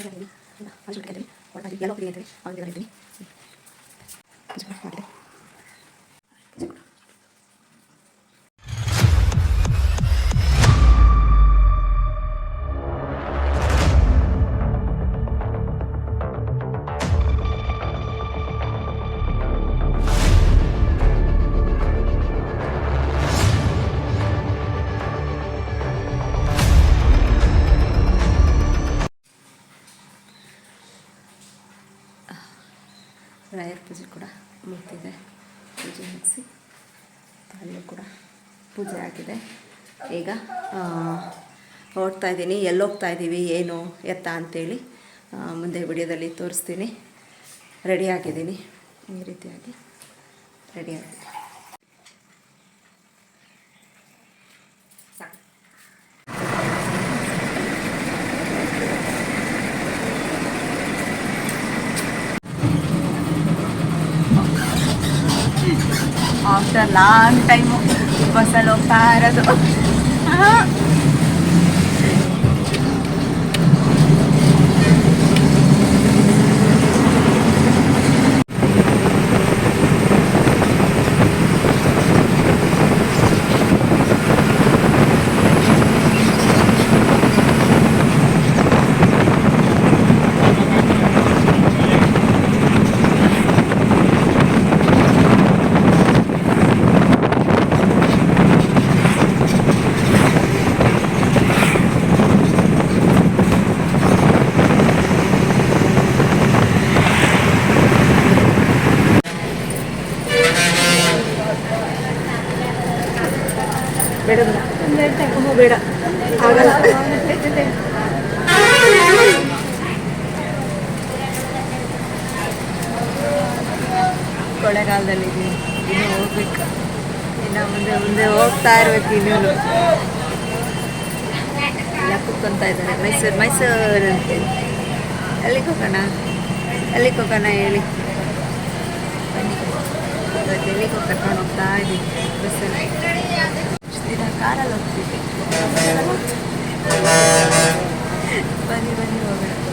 ಹಾಗಾಗಿ ಈಗ ಹಸಿರು ಕಡೆ ಹೊರತಾಗಿ ಎಲ್ಲ ಹೋಗ್ತೀವಿ ಅಂತೇಳಿ ಅವ್ರಿಗೆ ಹೇಳ್ತೀನಿ ಮಾಡಿದೆ ಪೂಜೆ ಆಗಿದೆ. ಈಗ ಹೊರಡ್ತಾ ಇದ್ದೀನಿ, ಎಲ್ಲೋಗ್ತಾ ಇದ್ದೀವಿ ಏನು ಎತ್ತ ಅಂತೇಳಿ. ಮುಂದೆ ವಿಡಿಯೋದಲ್ಲಿ ತೋರಿಸ್ತೀನಿ. ರೆಡಿ ಆಗಿದ್ದೀನಿ. ಈ ರೀತಿಯಾಗಿ ರೆಡಿ ಸಾಕು ಆಫ್ಟರ್ ಲಾಂಗ್ ಟೈಮು ಬಸ್ಸಲ್ಲಿ ಹೋಗ್ತಾ ಇರೋದು ಬೇಡ ಬೇಡ. ಬೇಡ. ಆಗಲ್ಲ. ಕೊಳ್ಳೆಗಾಲದಲ್ಲಿ ಇನ್ನು ಹೋಗ್ಬೇಕು. ಇನ್ನು ಮುಂದೆ ಮುಂದೆ ಹೋಗ್ತಾ ಇರ್ಬೇಕು ಇನ್ನೂ ಎಲ್ಲ ಕುತ್ಕೊಂತ ಇದ್ದಾರೆ. ಮೈಸೂರು ಮೈಸೂರು ಅಂತೇಳಿ ಅಲ್ಲಿಗೆ ಹೋಗೋಣ. ಅಲ್ಲಿಗೆ ಹೋಗೋಣ ಹೇಳಿ. ಬನ್ನಿ. ಇವತ್ತು ಎಲ್ಲಿಗೆ ಕರ್ಕೊಂಡು ಹೋಗ್ತಾ ಇದ್ದೀನಿ. ಬಸ್ಸಲ್ಲಿ ದಿನ ಕಾರಲ್ಲಿ ಹೋಗ್ತಿದ್ದೆ ಬನ್ನಿ ಬನ್ನಿ ಹೋಗೋಣ.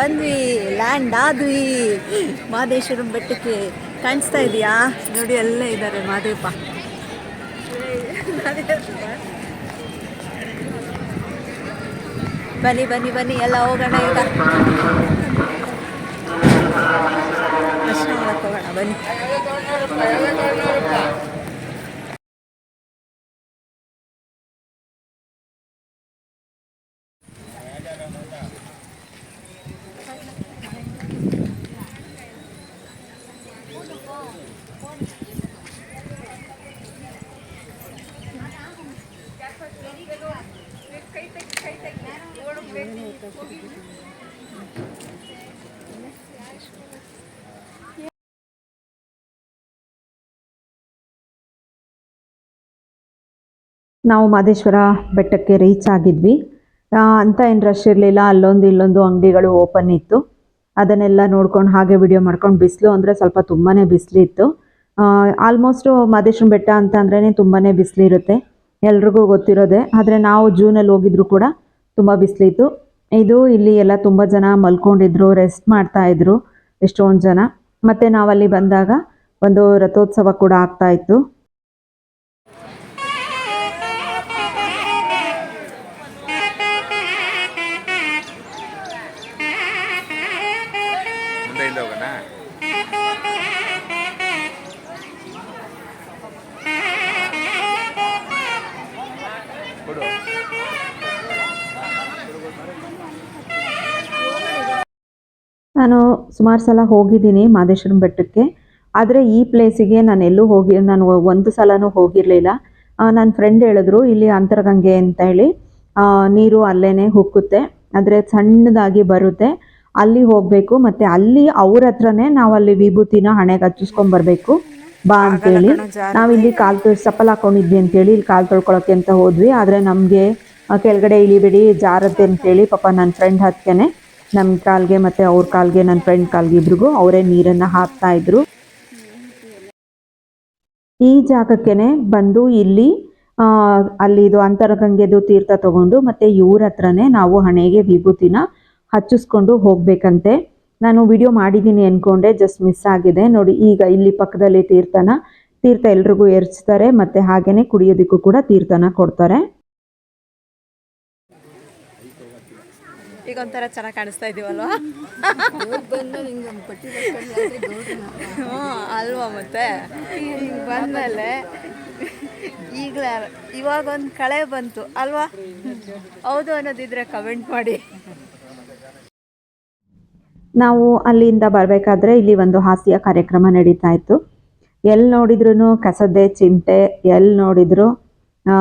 ಬಂದ್ವಿ ಲ್ಯಾಂಡ್ ಆದ್ವಿ. ಮಹದೇಶ್ವರಂ ಬೆಟ್ಟಕ್ಕೆ ಕಾಣಿಸ್ತಾ ಇದೆಯಾ? ನೋಡಿ ಎಲ್ಲ ಇದ್ದಾರೆ ಮಹದೇವಪ್ಪ ಬನ್ನಿ ಬನ್ನಿ ಬನ್ನಿ, ಎಲ್ಲ ಹೋಗೋಣ ಈಗ. ಹೋಗೋಣ, ಬನ್ನಿ. ನಾವು ಮಾದೇಶ್ವರ ಬೆಟ್ಟಕ್ಕೆ ರೀಚ್ ಆಗಿದ್ವಿ. ಅಂತ ಏನು ರಶ್ ಇರಲಿಲ್ಲ. ಅಲ್ಲೊಂದು ಇಲ್ಲೊಂದು ಅಂಗಡಿಗಳು ಓಪನ್ ಇತ್ತು. ಅದನ್ನೆಲ್ಲ ನೋಡ್ಕೊಂಡು ಹಾಗೆ ವಿಡಿಯೋ ಮಾಡ್ಕೊಂಡು ಬಿಸಿಲು ಅಂದರೆ ಸ್ವಲ್ಪ ತುಂಬಾ ಬಿಸಿಲಿತ್ತು ಆಲ್ಮೋಸ್ಟು ಮಾದೇಶ್ವರ ಬೆಟ್ಟ ಅಂತ ಅಂದ್ರೇ ತುಂಬಾ ಬಿಸಿಲಿರುತ್ತೆ ಎಲ್ರಿಗೂ ಗೊತ್ತಿರೋದೆ. ಆದರೆ ನಾವು ಜೂನಲ್ಲಿ ಹೋಗಿದ್ರು ಕೂಡ ತುಂಬ ಬಿಸಿಲಿತ್ತು ಇದು ಇಲ್ಲಿ ಎಲ್ಲ ತುಂಬ ಜನ ಮಲ್ಕೊಂಡಿದ್ರು ರೆಸ್ಟ್ ಮಾಡ್ತಾ ಇದ್ರು ಎಷ್ಟೊಂದು ಜನ. ಮತ್ತು ನಾವಲ್ಲಿ ಬಂದಾಗ ಒಂದು ರಥೋತ್ಸವ ಕೂಡ ಆಗ್ತಾ ಇತ್ತು. ನಾನು ಸುಮಾರು ಸಲ ಹೋಗಿದ್ದೀನಿ ಮಾದೇಶ್ವರನ ಬೆಟ್ಟಕ್ಕೆ. ಆದರೆ ಈ ಪ್ಲೇಸಿಗೆ ನಾನು ಎಲ್ಲೂ ಹೋಗಿ ನಾನು ಒಂದು ಸಲನೂ ಹೋಗಿರಲಿಲ್ಲ. ನನ್ನ ಫ್ರೆಂಡ್ ಹೇಳಿದ್ರು ಇಲ್ಲಿ ಅಂತರಗಂಗೆ ಅಂತ ಹೇಳಿ ಆ, ನೀರು ಅಲ್ಲೇ ಹುಕ್ಕುತ್ತೆ. ಆದರೆ ಸಣ್ಣದಾಗಿ ಬರುತ್ತೆ. ಅಲ್ಲಿ ಹೋಗಬೇಕು ಮತ್ತು ಅಲ್ಲಿ ಅವ್ರ ಹತ್ರನೇ ನಾವು ಅಲ್ಲಿ ವಿಭೂತಿನ ಹಣೆಗೆ ಹಚ್ಚಿಸ್ಕೊಂಬರ್ಬೇಕು ಬಾ ಅಂತೇಳಿ ನಾವಿಲ್ಲಿ ಕಾಲು ತೊಳ್ ಚಪ್ಪಲ್ ಹಾಕೊಂಡಿದ್ವಿ ಅಂತೇಳಿ ಇಲ್ಲಿ ಕಾಲು ತೊಳ್ಕೊಳಕ್ಕೆ ಅಂತ ಹೋದ್ವಿ. ಆದರೆ ನಮಗೆ ಕೆಳಗಡೆ ಇಳಿಬೇಡಿ ಜಾರತ್ತೆ ಅಂತೇಳಿ ಪಾಪ ನನ್ನ ಫ್ರೆಂಡ್ ಹತ್ಕೆನೆ ನಮ್ಮ ಕಾಲ್ಗೆ ಮತ್ತು ಅವ್ರ ಕಾಲ್ಗೆ ನನ್ನ ಫ್ರೆಂಡ್ ಕಾಲ್ಗೆ ಇಬ್ರಿಗೂ ಅವರೇ ನೀರನ್ನು ಹಾಕ್ತಾ ಇದ್ರು. ಈ ಜಾಗಕ್ಕೇನೆ ಬಂದು ಇಲ್ಲಿ ಅಲ್ಲಿದು ಅಂತರಗಂಗೆದು ತೀರ್ಥ ತಗೊಂಡು ಮತ್ತೆ ಇವ್ರ ಹತ್ರನೇ ನಾವು ಹಣೆಗೆ ವಿಭೂತಿನ ಹಚ್ಚಿಸ್ಕೊಂಡು ಹೋಗ್ಬೇಕಂತೆ. ನಾನು ವಿಡಿಯೋ ಮಾಡಿದ್ದೀನಿ ಅನ್ಕೊಂಡೆ ಜಸ್ಟ್ ಮಿಸ್ ಆಗಿದೆ. ನೋಡಿ, ಈಗ ಇಲ್ಲಿ ಪಕ್ಕದಲ್ಲಿ ತೀರ್ಥನ, ತೀರ್ಥ ಎಲ್ರಿಗೂ ಎರ್ಚ್ತಾರೆ ಮತ್ತೆ ಹಾಗೆಯೇ ಕುಡಿಯೋದಕ್ಕೂ ಕೂಡ ತೀರ್ಥನ ಕೊಡ್ತಾರೆ. ಈಗ ಒಂಥರ ಚೆನ್ನಾಗಿ ಕಾಣಿಸ್ತಾ ಇದೀವಲ್ವಾ? ಹ್ಞೂ ಅಲ್ವಾ ಮತ್ತೆ? ಬಂದಮೇಲೆ ಈಗಲೇ ಇವಾಗ ಒಂದು ಕಳೆ ಬಂತು ಅಲ್ವಾ? ಹೌದು ಅನ್ನೋದಿದ್ರೆ ಕಮೆಂಟ್ ಮಾಡಿ. ನಾವು ಅಲ್ಲಿಂದ ಬರಬೇಕಾದ್ರೆ ಇಲ್ಲಿ ಒಂದು ಹಾಸ್ಯ ಕಾರ್ಯಕ್ರಮ ನಡೀತಾ ಇತ್ತು. ಎಲ್ಲಿ ನೋಡಿದ್ರು ಕಸದ್ದೇ ಚಿಂತೆ ಎಲ್ಲಿ ನೋಡಿದ್ರು ಆ,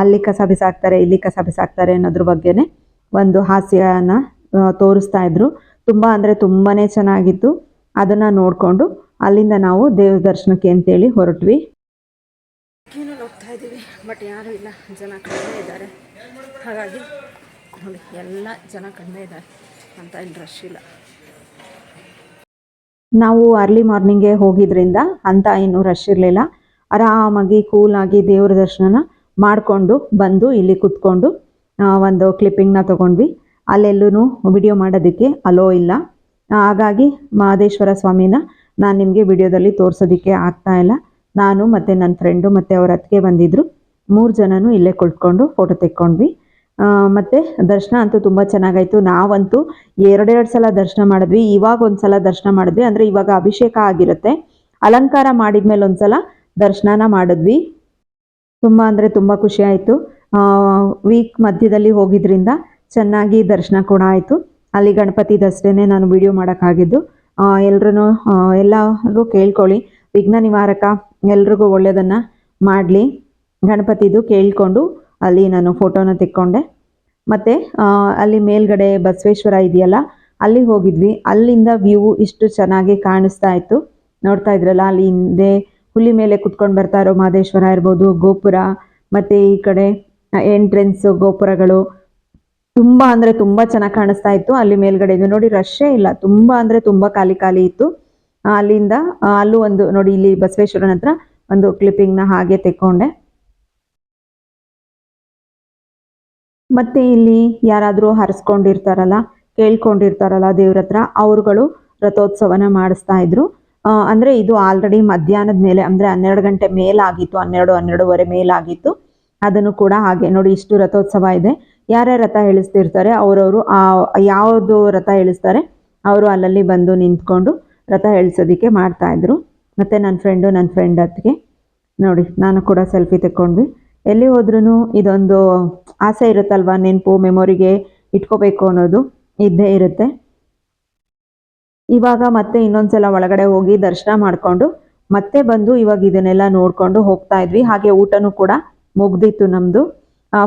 ಅಲ್ಲಿ ಕಸ ಬಿಸಾಕ್ತಾರೆ ಇಲ್ಲಿ ಕಸ ಬಿಸಾಕ್ತಾರೆ ಅನ್ನೋದ್ರ ಬಗ್ಗೆನೇ. ಒಂದು ಹಾಸ್ಯನ ತೋರಿಸ್ತಾ ಇದ್ರು. ತುಂಬ ಅಂದರೆ ತುಂಬಾ ಚೆನ್ನಾಗಿತ್ತು. ಅದನ್ನು ನೋಡಿಕೊಂಡು ಅಲ್ಲಿಂದ ನಾವು ದೇವ್ರ ದರ್ಶನಕ್ಕೆ ಅಂತೇಳಿ ಹೊರಟ್ವಿ. ಹೋಗ್ತಾ ಇದ್ದೀವಿ ಬಟ್ ಯಾರೂ ಇಲ್ಲ. ಜನ ಕಡಿಮೆ ಇದ್ದಾರೆ. ಹಾಗಾಗಿ ನೋಡಿ ಎಲ್ಲ ಜನ ಕಡಿಮೆ ಇದ್ದಾರೆ ಅಂತ ಇಲ್ಲಿ ರಶ್ ಇಲ್ಲ. ನಾವು ಅರ್ಲಿ ಮಾರ್ನಿಂಗೇ ಹೋಗಿದ್ರಿಂದ ಅಂತ ಏನು ರಶ್ ಇರಲಿಲ್ಲ. ಆರಾಮಾಗಿ ಕೂಲಾಗಿ ದೇವ್ರ ದರ್ಶನ ಮಾಡಿಕೊಂಡು ಬಂದು ಇಲ್ಲಿ ಕುತ್ಕೊಂಡು ಒಂದು ಕ್ಲಿಪ್ಪಿಂಗ್ನ ತೊಗೊಂಡ್ವಿ. ಅಲ್ಲೆಲ್ಲೂ ವಿಡಿಯೋ ಮಾಡೋದಕ್ಕೆ ಅಲೋ ಇಲ್ಲ. ಹಾಗಾಗಿ ಮಹದೇಶ್ವರ ಸ್ವಾಮಿನ ನಾನು ನಿಮಗೆ ವಿಡಿಯೋದಲ್ಲಿ ತೋರಿಸೋದಕ್ಕೆ ಆಗ್ತಾ ಇಲ್ಲ. ನಾನು ಮತ್ತು ನನ್ನ ಫ್ರೆಂಡು ಮತ್ತು ಅವ್ರ ಅತ್ತಿಗೆ ಬಂದಿದ್ದರು ಮೂರು ಜನನೂ ಇಲ್ಲೇ ಕುಳಿತ್ಕೊಂಡು ಫೋಟೋ ತೆಕ್ಕೊಂಡ್ವಿ. ಮತ್ತು ದರ್ಶನ ಅಂತೂ ತುಂಬ ಚೆನ್ನಾಗಾಯಿತು. ನಾವಂತೂ ಎರಡೆರಡು ಸಲ ದರ್ಶನ ಮಾಡಿದ್ವಿ. ಇವಾಗ ಒಂದು ಸಲ ದರ್ಶನ ಮಾಡಿದ್ವಿ. ಅಂದರೆ ಇವಾಗ ಅಭಿಷೇಕ ಆಗಿರುತ್ತೆ. ಅಲಂಕಾರ ಮಾಡಿದ ಮೇಲೆ ಒಂದು ಸಲ ದರ್ಶನನ ಮಾಡಿದ್ವಿ. ತುಂಬ ಅಂದರೆ ತುಂಬ ಖುಷಿ ಆಯಿತು. ವೀಕ್ ಮಧ್ಯದಲ್ಲಿ ಹೋಗಿದ್ರಿಂದ ಚೆನ್ನಾಗಿ ದರ್ಶನ ಕೂಡ ಆಯಿತು. ಅಲ್ಲಿ ಗಣಪತಿದಷ್ಟೇ ನಾನು ವಿಡಿಯೋ ಮಾಡೋಕ್ಕಾಗಿದ್ದು. ಎಲ್ರೂ ಎಲ್ಲರೂ ಕೇಳ್ಕೊಳ್ಳಿ. ವಿಘ್ನ ನಿವಾರಕ ಎಲ್ರಿಗೂ ಒಳ್ಳೆಯದನ್ನು ಮಾಡಲಿ. ಗಣಪತಿದು ಕೇಳಿಕೊಂಡು ಅಲ್ಲಿ ನಾನು ಫೋಟೋನ ತೆಕ್ಕೊಂಡೆ. ಮತ್ತು ಅಲ್ಲಿ ಮೇಲ್ಗಡೆ ಬಸವೇಶ್ವರ ಇದೆಯಲ್ಲ, ಅಲ್ಲಿ ಹೋಗಿದ್ವಿ. ಅಲ್ಲಿಂದ ವ್ಯೂ ಇಷ್ಟು ಚೆನ್ನಾಗಿ ಕಾಣಿಸ್ತಾ ಇತ್ತು. ನೋಡ್ತಾ ಇದ್ರಲ್ಲ, ಅಲ್ಲಿ ಹಿಂದೆ ಹುಲಿ ಮೇಲೆ ಕುತ್ಕೊಂಡು ಬರ್ತಾ ಇರೋ ಮಹದೇಶ್ವರ ಇರ್ಬೋದು, ಗೋಪುರ, ಮತ್ತು ಈ ಕಡೆ ಎಂಟ್ರೆನ್ಸ್ ಗೋಪುರಗಳು ತುಂಬ ಅಂದರೆ ತುಂಬ ಚೆನ್ನಾಗಿ ಕಾಣಿಸ್ತಾ ಇತ್ತು. ಅಲ್ಲಿ ಮೇಲ್ಗಡೆ ಇದು ನೋಡಿ ರಶ್ಶೇ ಇಲ್ಲ. ತುಂಬ ಅಂದರೆ ತುಂಬ ಖಾಲಿ ಖಾಲಿ ಇತ್ತು. ಅಲ್ಲಿಂದ ಅಲ್ಲೂ ಒಂದು ನೋಡಿ ಇಲ್ಲಿ ಬಸವೇಶ್ವರನ ಹತ್ರ ಒಂದು ಕ್ಲಿಪ್ಪಿಂಗ್ನ ಹಾಗೆ ತೆಕ್ಕೊಂಡೆ. ಮತ್ತೆ ಇಲ್ಲಿ ಯಾರಾದರೂ ಹರಿಸ್ಕೊಂಡಿರ್ತಾರಲ್ಲ, ಕೇಳ್ಕೊಂಡಿರ್ತಾರಲ್ಲ ದೇವ್ರ ಹತ್ರ, ಅವ್ರುಗಳು ರಥೋತ್ಸವನ ಮಾಡಿಸ್ತಾ ಇದ್ರು. ಅಂದ್ರೆ ಇದು ಆಲ್ರೆಡಿ ಮಧ್ಯಾಹ್ನದ ಮೇಲೆ, ಅಂದ್ರೆ ಹನ್ನೆರಡು ಗಂಟೆ ಮೇಲಾಗಿತ್ತು, ಹನ್ನೆರಡು, ಹನ್ನೆರಡುವರೆ ಮೇಲಾಗಿತ್ತು. ಅದನ್ನು ಕೂಡ ಹಾಗೆ ನೋಡಿ ಇಷ್ಟು ರಥೋತ್ಸವ ಇದೆ. ಯಾರ್ಯಾರು ರಥ ಎಳಿಸ್ತಿರ್ತಾರೆ ಅವರವರು ಆ ಯಾವುದು ರಥ ಎಳಿಸ್ತಾರೆ ಅವರು ಅಲ್ಲಲ್ಲಿ ಬಂದು ನಿಂತ್ಕೊಂಡು ರಥ ಇಳಿಸೋದಕ್ಕೆ ಮಾಡ್ತಾ ಇದ್ರು. ಮತ್ತೆ ನನ್ನ ಫ್ರೆಂಡು ನನ್ನ ಫ್ರೆಂಡ್ ಅತ್ತಿಗೆ ನೋಡಿ ನಾನು ಕೂಡ ಸೆಲ್ಫಿ ತೆಕ್ಕೊಂಡ್ವಿ. ಎಲ್ಲಿ ಹೋದ್ರೂ ಇದೊಂದು ಆಸೆ ಇರುತ್ತಲ್ವಾ ನೆನಪು ಮೆಮೊರಿಗೆ ಇಟ್ಕೋಬೇಕು ಅನ್ನೋದು ಇದ್ದೇ ಇರುತ್ತೆ. ಇವಾಗ ಮತ್ತೆ ಇನ್ನೊಂದ್ಸಲ ಒಳಗಡೆ ಹೋಗಿ ದರ್ಶನ ಮಾಡಿಕೊಂಡು ಮತ್ತೆ ಬಂದು ಇವಾಗ ಇದನ್ನೆಲ್ಲ ನೋಡ್ಕೊಂಡು ಹೋಗ್ತಾ ಇದ್ವಿ. ಹಾಗೆ ಊಟನೂ ಕೂಡ ಮುಗ್ದಿತ್ತು ನಮ್ಮದು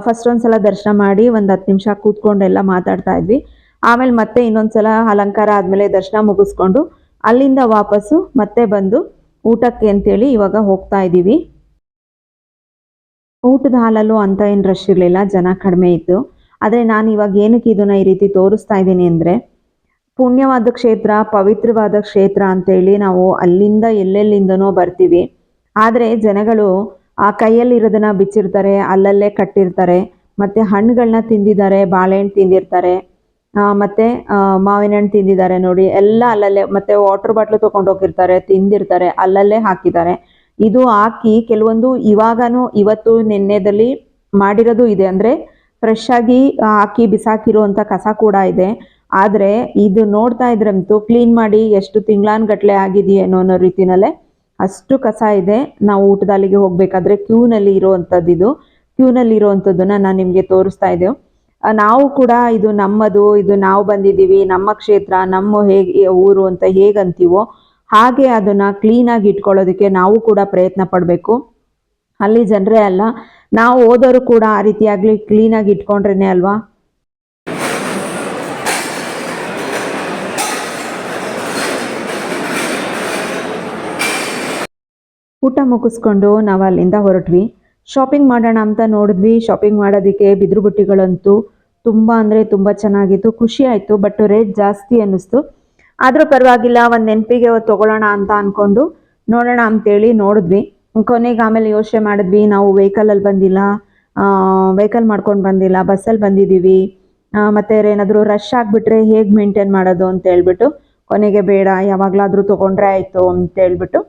ಫಸ್ಟ್ ಒಂದ್ಸಲ ದರ್ಶನ ಮಾಡಿ ಒಂದು ಹತ್ತು ನಿಮಿಷ ಕೂತ್ಕೊಂಡೆಲ್ಲ ಮಾತಾಡ್ತಾ ಇದ್ವಿ. ಆಮೇಲೆ ಮತ್ತೆ ಇನ್ನೊಂದ್ಸಲ ಅಲಂಕಾರ ಆದಮೇಲೆ ದರ್ಶನ ಮುಗಿಸ್ಕೊಂಡು ಅಲ್ಲಿಂದ ವಾಪಸ್ಸು ಮತ್ತೆ ಬಂದು ಊಟಕ್ಕೆ ಅಂತೇಳಿ ಇವಾಗ ಹೋಗ್ತಾ ಇದ್ದೀವಿ. ಊಟದ ಹಾಲಲ್ಲೂ ಅಂತ ಏನು ರಶ್ ಇರಲಿಲ್ಲ, ಜನ ಕಡಿಮೆ ಇತ್ತು. ಆದರೆ ನಾನು ಇವಾಗ ಏನಕ್ಕೆ ಇದನ್ನು ಈ ರೀತಿ ತೋರಿಸ್ತಾ ಇದ್ದೀನಿ ಅಂದರೆ, ಪುಣ್ಯವಾದ ಕ್ಷೇತ್ರ, ಪವಿತ್ರವಾದ ಕ್ಷೇತ್ರ ಅಂತೇಳಿ ನಾವು ಅಲ್ಲಿಂದ ಎಲ್ಲೆಲ್ಲಿಂದನೋ ಬರ್ತೀವಿ. ಆದರೆ ಜನಗಳು ಆ ಕೈಯಲ್ಲಿರೋದನ್ನ ಬಿಚ್ಚಿರ್ತಾರೆ, ಅಲ್ಲಲ್ಲೇ ಕಟ್ಟಿರ್ತಾರೆ, ಮತ್ತು ಹಣ್ಣುಗಳನ್ನ ತಿಂದಿದ್ದಾರೆ, ಬಾಳೆಹಣ್ಣು ತಿಂದಿರ್ತಾರೆ ಮತ್ತು ಮಾವಿನ ಹಣ್ಣು ತಿಂದಿದ್ದಾರೆ ನೋಡಿ, ಎಲ್ಲ ಅಲ್ಲಲ್ಲೇ, ಮತ್ತೆ ವಾಟರ್ ಬಾಟ್ಲು ತೊಗೊಂಡು ಹೋಗಿರ್ತಾರೆ, ತಿಂದಿರ್ತಾರೆ, ಅಲ್ಲಲ್ಲೇ ಹಾಕಿದ್ದಾರೆ. ಇದು ಹಾಕಿ ಕೆಲವೊಂದು ಇವಾಗನೂ ಇವತ್ತು ನಿನ್ನೆದಲ್ಲಿ ಮಾಡಿರೋದು ಇದೆ. ಅಂದರೆ ಫ್ರೆಶ್ ಆಗಿ ಹಾಕಿ ಬಿಸಾಕಿರುವಂಥ ಕಸ ಕೂಡ ಇದೆ. ಆದರೆ ಇದು ನೋಡ್ತಾ ಇದ್ರಂತೂ ಕ್ಲೀನ್ ಮಾಡಿ ಎಷ್ಟು ತಿಂಗಳಾನ್ಗಟ್ಲೆ ಆಗಿದೆಯೇನೋ ಅನ್ನೋ ರೀತಿನಲ್ಲೇ ಅಷ್ಟು ಕಸ ಇದೆ. ನಾವು ಊಟದಾಲಿಗೆ ಹೋಗಬೇಕಾದ್ರೆ ಕ್ಯೂನಲ್ಲಿ ಇರುವಂಥದ್ದು ಇದು. ಕ್ಯೂನಲ್ಲಿ ಇರುವಂಥದ್ದನ್ನ ನಾನು ನಿಮಗೆ ತೋರಿಸ್ತಾ ಇದ್ದೇವೆ ನಾವು ಕೂಡ ಇದು ನಮ್ಮದು, ಇದು ನಾವು ಬಂದಿದ್ದೀವಿ, ನಮ್ಮ ಕ್ಷೇತ್ರ, ನಮ್ಮ ಹೇಗೆ ಊರು ಅಂತ ಹೇಗಂತೀವೋ ಹಾಗೆ ಅದನ್ನು ಕ್ಲೀನಾಗಿ ಇಟ್ಕೊಳ್ಳೋದಕ್ಕೆ ನಾವು ಕೂಡ ಪ್ರಯತ್ನ ಪಡಬೇಕು. ಅಲ್ಲಿ ಜನರೇ ಅಲ್ಲ, ನಾವು ಓದೋರು ಕೂಡ ಆ ರೀತಿಯಾಗಲಿ ಕ್ಲೀನಾಗಿ ಇಟ್ಕೊಂಡ್ರೇನೆ ಅಲ್ವಾ? ಊಟ ಮುಗಿಸ್ಕೊಂಡು ನಾವು ಅಲ್ಲಿಂದ ಹೊರಟ್ವಿ. ಶಾಪಿಂಗ್ ಮಾಡೋಣ ಅಂತ ನೋಡಿದ್ವಿ. ಶಾಪಿಂಗ್ ಮಾಡೋದಕ್ಕೆ ಬಿದಿರು ಬುಟ್ಟಿಗಳಂತೂ ತುಂಬ ಅಂದರೆ ತುಂಬ ಚೆನ್ನಾಗಿತ್ತು. ಖುಷಿ ಆಯಿತು ಬಟ್ ರೇಟ್ ಜಾಸ್ತಿ ಅನ್ನಿಸ್ತು. ಆದರೂ ಪರವಾಗಿಲ್ಲ, ಒಂದು ನೆನಪಿಗೆ ತೊಗೊಳ್ಳೋಣ ಅಂತ ಅಂದ್ಕೊಂಡು ನೋಡೋಣ ಅಂತೇಳಿ ನೋಡಿದ್ವಿ. ಕೊನೆಗೆ ಆಮೇಲೆ ಯೋಚನೆ ಮಾಡಿದ್ವಿ, ನಾವು ವೆಹಿಕಲಲ್ಲಿ ಬಂದಿಲ್ಲ ವೆಹಿಕಲ್ ಮಾಡ್ಕೊಂಡು ಬಂದಿಲ್ಲ ಬಸ್ಸಲ್ಲಿ ಬಂದಿದ್ದೀವಿ ಮತ್ತು ಏನಾದರೂ ರಶ್ ಆಗಿಬಿಟ್ರೆ ಹೇಗೆ ಮೇಂಟೈನ್ ಮಾಡೋದು ಅಂತ ಹೇಳ್ಬಿಟ್ಟು, ಕೊನೆಗೆ ಬೇಡ, ಯಾವಾಗಲಾದರೂ ತೊಗೊಂಡ್ರೆ ಆಯಿತು ಅಂತ ಹೇಳ್ಬಿಟ್ಟು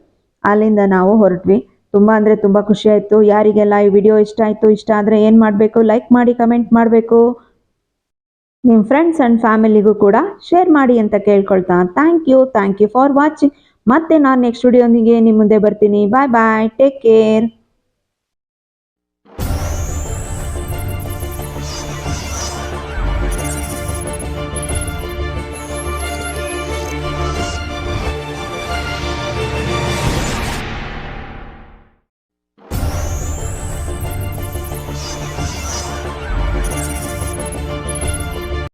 ಅಲ್ಲಿಂದ ನಾವು ಹೊರಟ್ವಿ. ತುಂಬ ಅಂದರೆ ತುಂಬ ಖುಷಿ ಆಯಿತು. ಯಾರಿಗೆಲ್ಲ ಈ ವಿಡಿಯೋ ಇಷ್ಟ ಆಯಿತು, ಇಷ್ಟ ಆದರೆ ಏನು ಮಾಡಬೇಕು ಲೈಕ್ ಮಾಡಿ ಕಮೆಂಟ್ ಮಾಡಬೇಕು. ನಿಮ್ಮ ಫ್ರೆಂಡ್ಸ್ ಆ್ಯಂಡ್ ಫ್ಯಾಮಿಲಿಗೂ ಕೂಡ ಶೇರ್ ಮಾಡಿ ಅಂತ ಕೇಳ್ಕೊಳ್ತಾ thank you thank you for watching ಮತ್ತೆ ನಾನು ನೆಕ್ಸ್ಟ್ ವಿಡಿಯೋನಿಗೆ ನಿಮ್ಮ ಮುಂದೆ ಬರ್ತೀನಿ. ಬಾಯ್ ಬಾಯ್ ಟೇಕ್ ಕೇರ್